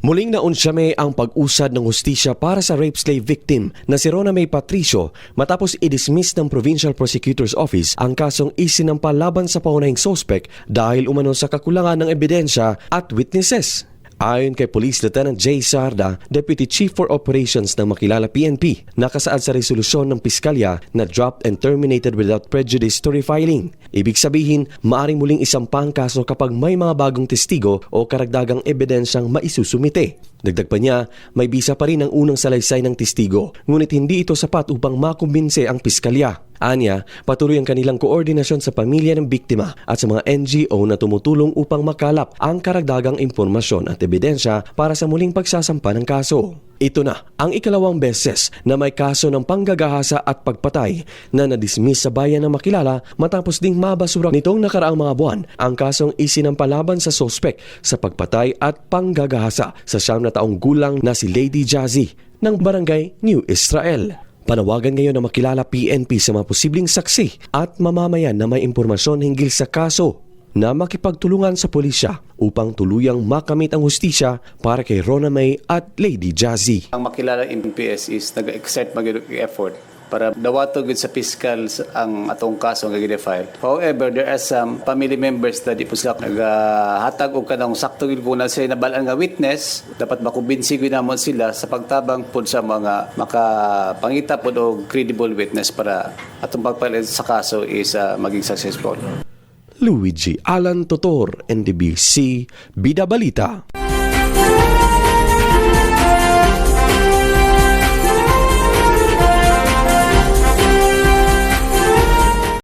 Muling naunsyame ang pag-usad ng hustisya para sa rape slave victim na si Rona May Patricio matapos i-dismiss ng Provincial Prosecutor's Office ang kasong isinampal laban sa paunahing sospek dahil umano sa kakulangan ng ebidensya at witnesses. Ayon kay Police Lieutenant Jay Sarda, Deputy Chief for Operations ng Makilala PNP, nakasaad sa resolusyon ng Piskalya na dropped and terminated without prejudice to refiling. Ibig sabihin, maaring muling isampang kaso kapag may mga bagong testigo o karagdagang ebidensyang maisusumite. Dagdag pa niya, may bisa pa rin ang unang salaysay ng testigo, ngunit hindi ito sapat upang makumbinse ang Piskalya. Anya, patuloy ang kanilang koordinasyon sa pamilya ng biktima at sa mga NGO na tumutulong upang makalap ang karagdagang impormasyon at ebidensya para sa muling pagsasampa ng kaso. Ito na ang ikalawang beses na may kaso ng panggagahasa at pagpatay na nadismiss sa bayan ng makilala matapos ding mabasura nitong nakaraang mga buwan ang kasong isinampalaban sa sospek sa pagpatay at panggagahasa sa siyam na taong gulang na si Lady Jazzy ng barangay New Israel. Panawagan ngayon na makilala PNP sa mga posibleng saksi at mamamayan na may impormasyon hinggil sa kaso na makipagtulungan sa pulisya upang tuluyang makamit ang hustisya para kay Rona May at Lady Jazzy. Ang makilala MPS is nag-exert mag effort para dawatog gid sa fiscal ang atong kaso nga gide-file. However, there are some family members na di po sila nagahatag og kanang sakto gid kung na sila nga witness, dapat makumbinsi gid namon sila sa pagtabang pod sa mga makapangita pod og credible witness para atong pagpalit sa kaso is ah, maging successful. Luigi Alan Totor, NDBC, Bida Balita.